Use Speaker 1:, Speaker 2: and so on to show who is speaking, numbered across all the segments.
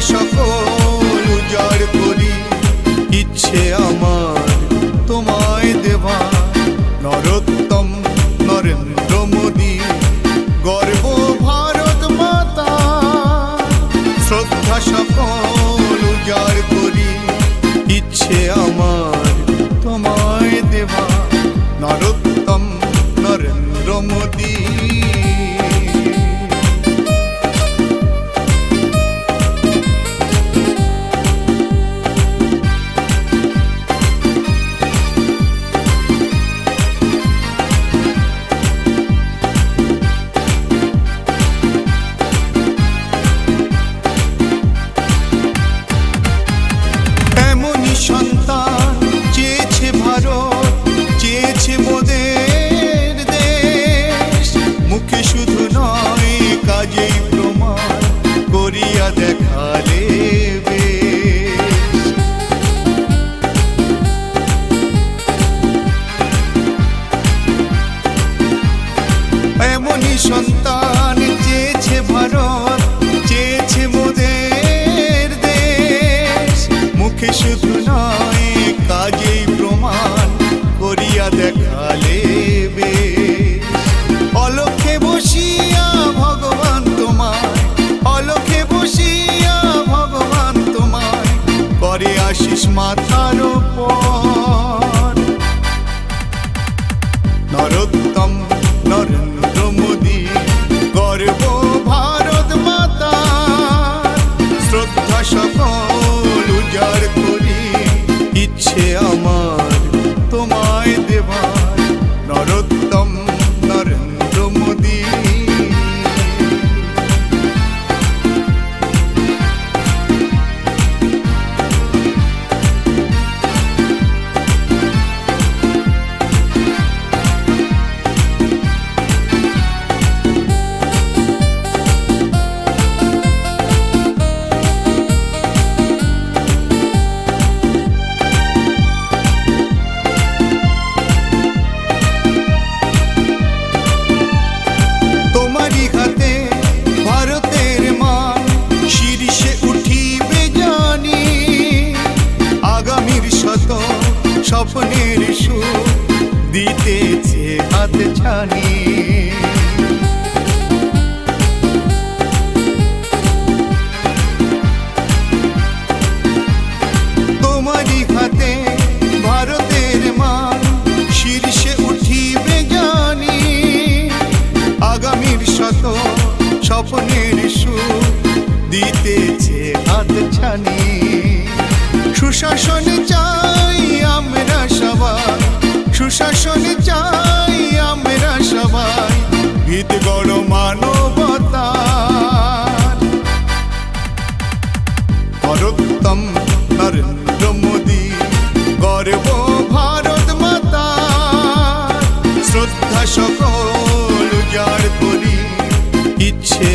Speaker 1: সকল উজাড় করি। ইচ্ছে আমার তোমায় দেবা নরোত্তম নরেন্দ্র মোদী, গর্ব ভারত মাতা। শ্রদ্ধা সকল উজাড় করি। ইচ্ছে আমার তোমায় দেবা এমনই শ্রদ্ধা সকল স্বপ্নের সুর দিতেছে হাত ছানি। ভারতের মান শীর্ষে জানি। স্বপ্নের সুর দিতেছে হাত ছানি। ভিত গড় মানবতার নরোত্তম নরেন্দ্র মোদী গর্ব ভারত মাতা। শ্রদ্ধা সকল উজাড় করি ইচ্ছে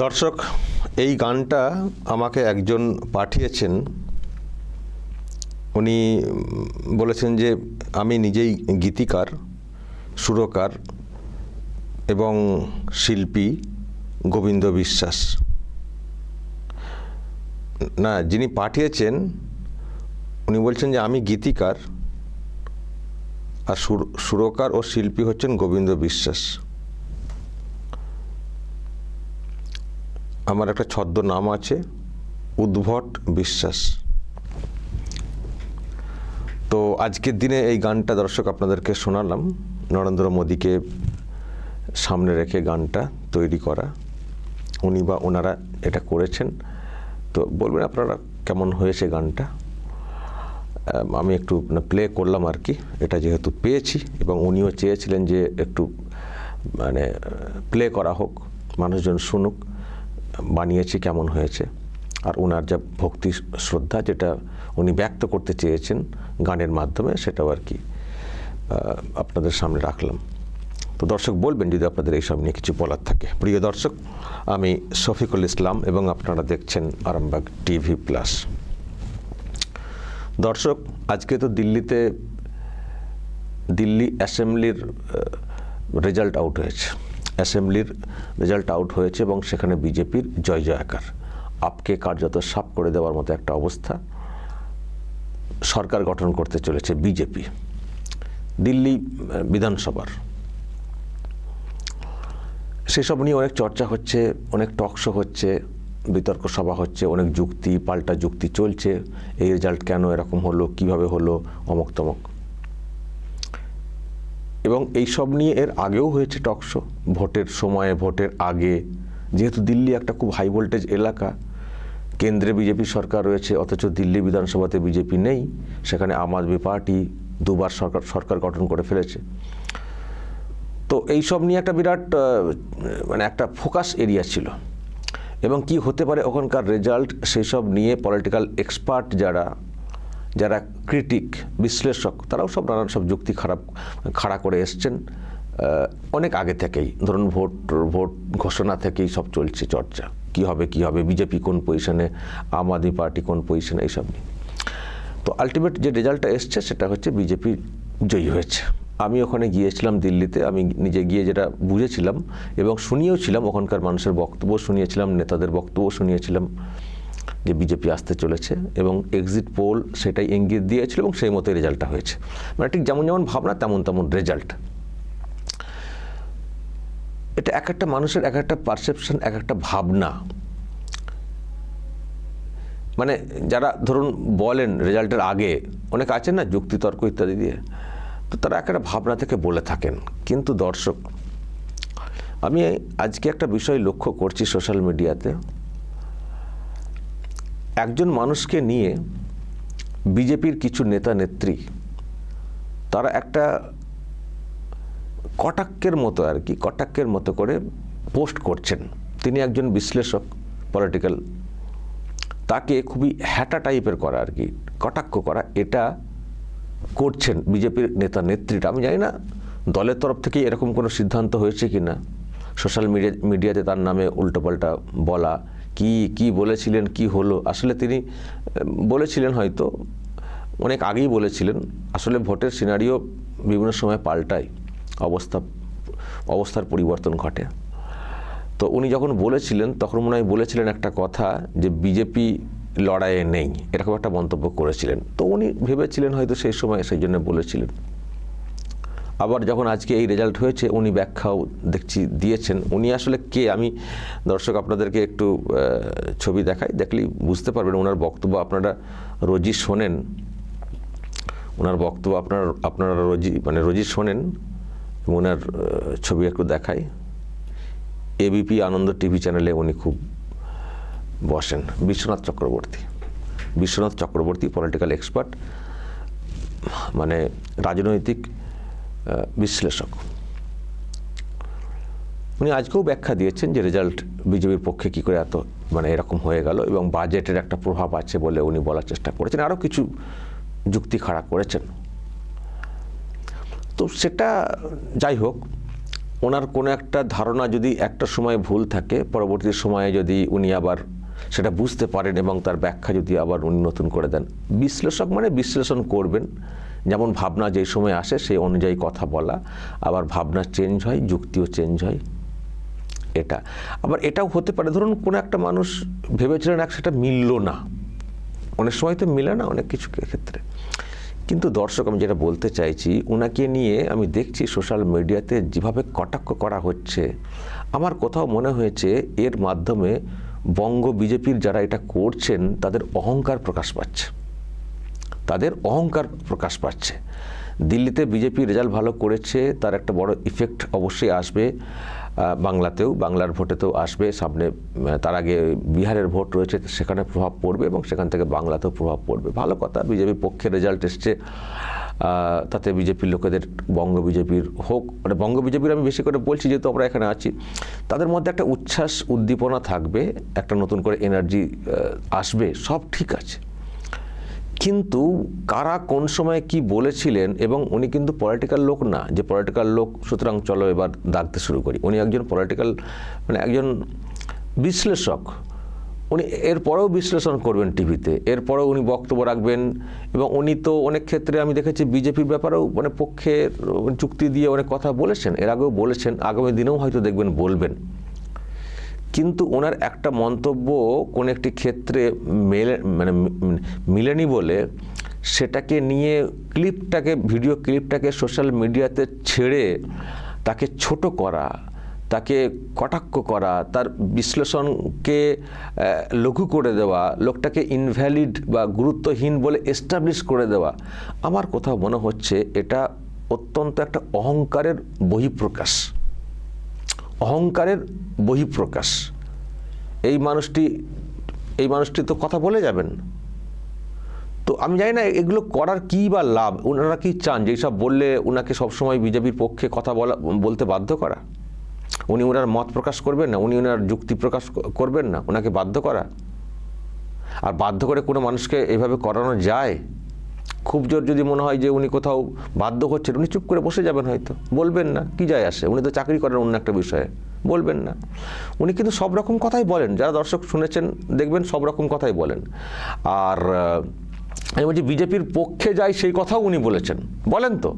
Speaker 2: দর্শক, এই গানটা আমাকে একজন পাঠিয়েছেন। উনি বলেছেন যে, আমি নিজেই গীতিকার, সুরকার এবং শিল্পী গোবিন্দ বিশ্বাস। না, যিনি পাঠিয়েছেন, উনি বলছেন যে, আমি গীতিকার আর সুর- সুরকার ও শিল্পী হচ্ছেন গোবিন্দ বিশ্বাস। আমার একটা ছদ্ম নাম আছে, উদ্ভট বিশ্বাস। তো আজকের দিনে এই গানটা দর্শক আপনাদেরকে শোনালাম, নরেন্দ্র মোদীকে সামনে রেখে গানটা তৈরি করা। উনি বা ওনারা এটা করেছেন। তো বলবেন আপনারা কেমন হয়েছে গানটা? আমি একটু প্লে করলাম আর কি, এটা যেহেতু পেয়েছি এবং উনিও চেয়েছিলেন যে একটু মানে প্লে করা হোক, মানুষজন শুনুক। বানিয়েছি, কেমন হয়েছে। আর ওনার যা ভক্তি শ্রদ্ধা যেটা উনি ব্যক্ত করতে চেয়েছেন গানের মাধ্যমে, সেটাও আর কি আপনাদের সামনে রাখলাম। তো দর্শক, বলবেন যদি আপনাদের এইসব নিয়ে কিছু বলার থাকে। প্রিয় দর্শক, আমি শফিকুল ইসলাম এবং আপনারা দেখছেন আরামবাগ টিভি প্লাস। দর্শক, আজকে তো দিল্লিতে দিল্লি অ্যাসেম্বলির রেজাল্ট আউট হয়েছে। অ্যাসেম্বলির রেজাল্ট আউট হয়েছে এবং সেখানে বিজেপির জয় জয়াকার। আপকে কার্যত সাপ করে দেওয়ার মতো একটা অবস্থা সরকার গঠন করতে চলেছে বিজেপি। দিল্লি, বিধানসভার। সেসব নিয়ে অনেক চর্চা হচ্ছে, অনেক টকশো হচ্ছে, বিতর্ক সভা হচ্ছে, অনেক যুক্তি, পাল্টা যুক্তি চলছে, এই রেজাল্ট কেন এরকম হলো, কীভাবে হলো, অমক তমক। এবং এই সব নিয়ে এর আগেও হয়েছে টকশো ভোটের সময়ে, ভোটের আগে। যেহেতু দিল্লি একটা খুব হাই ভোল্টেজ এলাকা, কেন্দ্রে বিজেপি সরকার রয়েছে, অথচ দিল্লি বিধানসভাতে বিজেপি নেই, সেখানে আম আদমি পার্টি দুবার সরকার সরকার গঠন করে ফেলেছে। তো এই সব নিয়ে একটা বিরাট মানে একটা ফোকাস এরিয়া ছিল। এবং কি হতে পারে ওখানকার রেজাল্ট সেই সব নিয়ে পলিটিক্যাল এক্সপার্ট যারা যারা ক্রিটিক, বিশ্লেষক, তারাও সব নানান সব যুক্তি খারাপ, খাড়া করে এসছেন। অনেক আগে থেকেই, ধরুন ভোট ভোট ঘোষণা থেকেই সব চলছে চর্চা। কি হবে কি হবে, বিজেপি কোন পজিশনে আম আদমি পার্টি কোন পজিশনে এইসব নিয়ে। তো আলটিমেট যে রেজাল্টটা এসছে, সেটা হচ্ছে বিজেপি জয়ী হয়েছে। আমি ওখানে গিয়েছিলাম দিল্লিতে, আমি নিজে গিয়ে যেটা বুঝেছিলাম এবং শুনিয়েও ছিলাম, ওখানকার মানুষের বক্তব্য শুনিয়েছিলাম, নেতাদের বক্তব্য শুনিয়েছিলাম। যে বিজেপি আসতে চলেছে এবং এক্সিট পোল সেটাই ইঙ্গিত দিয়েছিল এবং সেই মতোই রেজাল্টটা হয়েছে। মানে ঠিক যেমন যেমন ভাবনা, তেমন তেমন রেজাল্ট এটা এক একটা মানুষের এক একটা পারসেপশন এক একটা ভাবনা। মানে যারা ধরুন বলেন রেজাল্টের আগে, অনেক আছেন না যুক্তিতর্ক ইত্যাদি দিয়ে, তো তারা এক একটা ভাবনা থেকে বলে থাকেন। কিন্তু দর্শক, আমি আজকে একটা বিষয় লক্ষ্য করছি সোশ্যাল মিডিয়াতে একজন মানুষকে নিয়ে বিজেপির কিছু নেতা নেত্রী, তারা একটা কটাক্কের মতো আর কি কটাক্কের মতো করে পোস্ট করছেন। তিনি একজন বিশ্লেষক পলিটিক্যাল তাকে খুবই হ্যাটা টাইপের করা আর কি, কটাক্ষ করা, এটা করছেন বিজেপির নেতা নেত্রীরা। আমি জানি না দলের তরফ থেকে এরকম কোনো সিদ্ধান্ত হয়েছে কি না সোশ্যাল মিডিয়া, মিডিয়াতে তার নামে উল্টোপাল্টা বলা কি কি বলেছিলেন, কি হলো? আসলে তিনি বলেছিলেন হয়তো, অনেক আগেই বলেছিলেন, আসলে ভোটের সিনারিও বিভিন্ন সময় পাল্টায়, অবস্থা, অবস্থার পরিবর্তন ঘটে। তো উনি যখন বলেছিলেন, তখন মনে হয় বলেছিলেন একটা কথা যে বিজেপি লড়াইয়ে নেই, এরকম একটা মন্তব্য করেছিলেন। তো উনি ভেবেছিলেন হয়তো সেই সময়, সেই জন্য বলেছিলেন। আবার যখন আজকে এই রেজাল্ট হয়েছে, উনি ব্যাখ্যাও দেখছি, দিয়েছেন। উনি আসলে কে? আমি দর্শক আপনাদেরকে একটু ছবি দেখাই, দেখলেই বুঝতে পারবেন ওনার বক্তব্য আপনারা রোজই শোনেন। ওনার বক্তব্য আপনার, আপনারা রোজই মানে রোজই শোনেন ওনার ছবি একটু দেখাই। এবিপি আনন্দ টিভি চ্যানেলে উনি খুব বসেন। বিশ্বনাথ চক্রবর্তী। বিশ্বনাথ চক্রবর্তী পলিটিক্যাল এক্সপার্ট মানে রাজনৈতিক বিশ্লেষক। উনি আজকেও ব্যাখ্যা দিয়েছেন যে রেজাল্ট বিজেপির পক্ষে কী করে এত মানে এরকম হয়ে গেল এবং বাজেটের একটা প্রভাব আছে বলে উনি বলার চেষ্টা করেছেন। আরও কিছু যুক্তি খাড়া করেছেন। তো সেটা যাই হোক, ওনার কোনো একটা ধারণা যদি একটা সময় ভুল থাকে, পরবর্তী সময়ে যদি উনি আবার সেটা বুঝতে পারেন এবং তার ব্যাখ্যা যদি আবার উনি নতুন করে দেন। বিশ্লেষক মানে বিশ্লেষণ করবেন। যেমন ভাবনা যেই সময় আসে সেই অনুযায়ী কথা বলা, আবার ভাবনা চেঞ্জ হয়, যুক্তিও চেঞ্জ হয়। এটা। আবার এটাও হতে পারে, ধরুন কোনো একটা মানুষ ভেবেছিলেন এক সেটা মিলল না। অনেক সময় তো মিলে না অনেক কিছু ক্ষেত্রে। কিন্তু দর্শক, আমি যেটা বলতে চাইছি ওনাকে নিয়ে আমি দেখছি সোশ্যাল মিডিয়াতে যেভাবে কটাক্ষ করা হচ্ছে। আমার কোথাও মনে হয়েছে, এর মাধ্যমে বঙ্গ বিজেপির যারা এটা করছেন, তাদের অহংকার প্রকাশ পাচ্ছে। তাদের অহংকার প্রকাশ পাচ্ছে। দিল্লিতে বিজেপি রেজাল্ট ভালো করেছে, তার একটা বড় ইফেক্ট অবশ্যই আসবে। বাংলাতেও, বাংলার ভোটেতেও আসবে। সামনে তার আগে বিহারের ভোট রয়েছে, সেখানে প্রভাব পড়বে এবং সেখান থেকে বাংলাতেও প্রভাব পড়বে। ভালো কথা বিজেপির পক্ষে রেজাল্ট এসছে। তাতে বিজেপির লোকেদের, বঙ্গ বিজেপির হোক মানে বঙ্গ বিজেপির আমি বেশি করে বলছি, যেহেতু আমরা এখানে আছি, তাদের মধ্যে একটা উচ্ছ্বাস, উদ্দীপনা থাকবে, একটা নতুন করে এনার্জি আসবে, সব ঠিক আছে। কিন্তু কারা কোন সময় কি বলেছিলেন এবং উনি কিন্তু পলিটিক্যাল লোক না, যে পলিটিক্যাল লোক সুতরাং চলো এবার দাগতে শুরু করি। উনি একজন পলিটিক্যাল মানে একজন বিশ্লেষক। উনি এরপরেও বিশ্লেষণ করবেন টিভিতে, এরপরেও উনি বক্তব্য রাখবেন এবং উনি তো অনেক ক্ষেত্রে আমি দেখেছি বিজেপির ব্যাপারেও মানে পক্ষে চুক্তি দিয়ে অনেক কথা বলেছেন, এর আগেও বলেছেন, আগামী দিনেও হয়তো দেখবেন বলবেন। কিন্তু ওনার একটা মন্তব্য কোন একটি ক্ষেত্রে মেলে মানে মিলেনি বলে সেটাকে নিয়ে ক্লিপটাকে, ভিডিও ক্লিপটাকে সোশ্যাল মিডিয়াতে ছেড়ে তাকে ছোট করা, তাকে কটাক্ষ করা, তার বিশ্লেষণকে লঘু করে দেওয়া, লোকটাকে ইনভ্যালিড বা গুরুত্বহীন বলে এস্টাবলিশ করে দেওয়া, আমার কোথাও মনে হচ্ছে এটা অত্যন্ত একটা অহংকারের বহিঃপ্রকাশ। অহংকারের বহিঃপ্রকাশ। এই মানুষটি এই মানুষটি তো কথা বলে যাবেন। তো আমি জানি না, এগুলো করার কী বা লাভ? ওনারা কি চান যে সব বললে ওনাকে সবসময় বিজেপির পক্ষে কথা বলা, বলতে বাধ্য করা? উনি ওনার মত প্রকাশ করবেন না? উনি ওনার যুক্তি প্রকাশ করবেন না? ওনাকে বাধ্য করা? আর বাধ্য করে কোনো মানুষকে এভাবে করানো যায়? খুব জোর যদি মনে হয় যে উনি কোথাও বাধ্য হচ্ছেন উনি চুপ করে বসে যাবেন হয়তো। বলবেন না, কি যায় আসে? উনি তো চাকরি করেন অন্য একটা বিষয়ে। বলবেন না। উনি কিন্তু সব রকম কথাই বলেন। যারা দর্শক শুনেছেন, দেখবেন সব রকম কথাই বলেন। আর আমি বলছি, বিজেপির পক্ষে যায় সেই কথাও উনি বলেছেন। বলেন তো।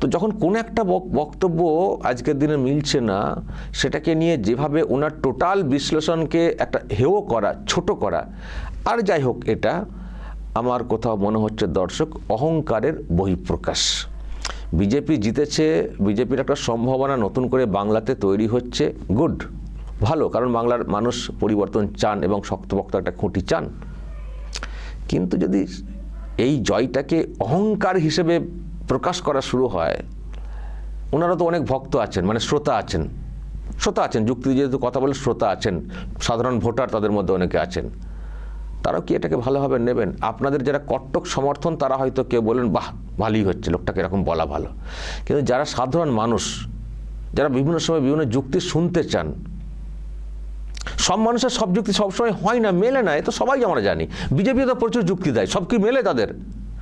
Speaker 2: তো যখন কোনো একটা বক- বক্তব্য আজকের দিনে মিলছে না, সেটাকে নিয়ে যেভাবে ওনার টোটাল বিশ্লেষণকে একটা হেয় করা, ছোট করা, আর যাই হোক এটা আমার কোথাও মনে হচ্ছে দর্শক, অহংকারের বহিঃপ্রকাশ। বিজেপি জিতেছে, বিজেপির একটা সম্ভাবনা নতুন করে বাংলাতে তৈরি হচ্ছে। গুড, ভালো, কারণ বাংলার মানুষ পরিবর্তন চান এবং শক্তপোক্ত একটা খুঁটি চান। কিন্তু যদি এই জয়টাকে অহংকার হিসেবে প্রকাশ করা শুরু হয়, ওনারা তো অনেক ভক্ত আছেন মানে শ্রোতা আছেন। শ্রোতা আছেন, যুক্তি যেহেতু কথা বলে শ্রোতা আছেন। সাধারণ ভোটার তাদের মধ্যে অনেকে আছেন। তারাও কি এটাকে ভালোভাবে নেবেন? আপনাদের যারা কট্টক সমর্থন, তারা হয়তো কেউ বলেন বাহ, ভালোই হচ্ছে, লোকটাকে এরকম বলা ভালো। কিন্তু যারা সাধারণ মানুষ, যারা বিভিন্ন সময় বিভিন্ন যুক্তি শুনতে চান, সব মানুষের সব যুক্তি সবসময় হয় না, মেলে না, এ তো সবাই আমরা জানি। বিজেপি তো প্রচুর যুক্তি দেয়, সব কি মেলে তাদের?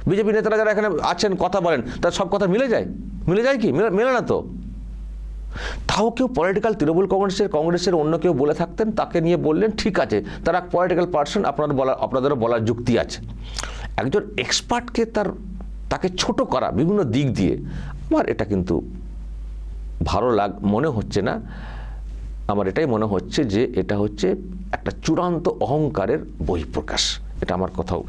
Speaker 2: বিজেপি নেতারা যারা এখানে আছেন, কথা বলেন, তার সব কথা মিলে যায়? মিলে যায় কি? মেলে- না তো? তাও কেউ পলিটিক্যাল তৃণমূল কংগ্রেসের কংগ্রেসের অন্য কেউ বলে থাকতেন, তাকে নিয়ে বললেন, ঠিক আছে, তারা পলিটিক্যাল পার্সন আপনার বলা, আপনাদেরও বলার যুক্তি আছে। একজন এক্সপার্টকে তার, তাকে ছোট করা, বিভিন্ন দিক দিয়ে, আমার এটা কিন্তু ভালো লাগ, মনে হচ্ছে না। আমার এটাই মনে হচ্ছে যে, এটা হচ্ছে একটা চূড়ান্ত অহংকারের বহিঃপ্রকাশ। এটা আমার কথাও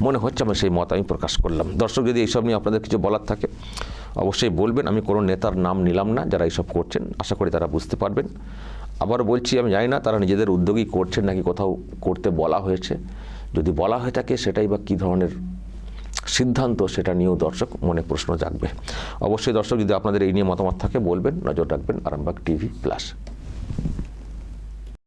Speaker 2: মনে হচ্ছে আমি সেই মত আমি প্রকাশ করলাম। দর্শক, যদি এইসব নিয়ে আপনাদের কিছু বলার থাকে অবশ্যই বলবেন, আমি কোনো নেতার নাম নিলাম না যারা এইসব করছেন, আশা করি তারা বুঝতে পারবেন। আবার বলছি, আমি জানি না তারা নিজেদের উদ্যোগই করছেন নাকি কোথাও করতে বলা হয়েছে। যদি বলা হয়ে থাকে সেটাই বা কী ধরনের সিদ্ধান্ত সেটা নিয়েও দর্শক মনে প্রশ্ন জাগবে। অবশ্যই দর্শক, যদি আপনাদের এই নিয়ে মতামত থাকে বলবেন, নজর রাখবেন, আরামবাগ টিভি প্লাস।